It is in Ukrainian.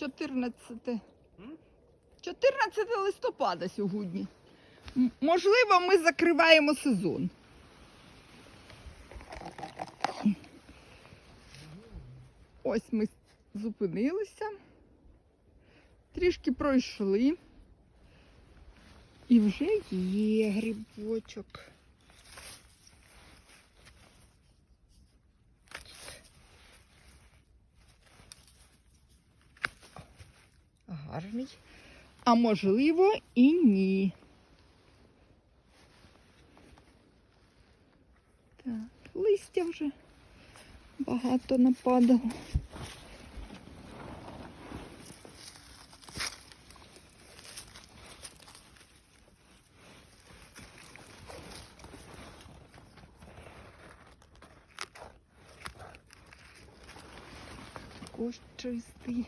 14. 14 листопада сьогодні. Можливо, ми закриваємо сезон. Ось ми зупинилися, трішки пройшли. І вже є грибочок. Гарний. А можливо і ні. Так, листя вже багато нападало. Також чистий.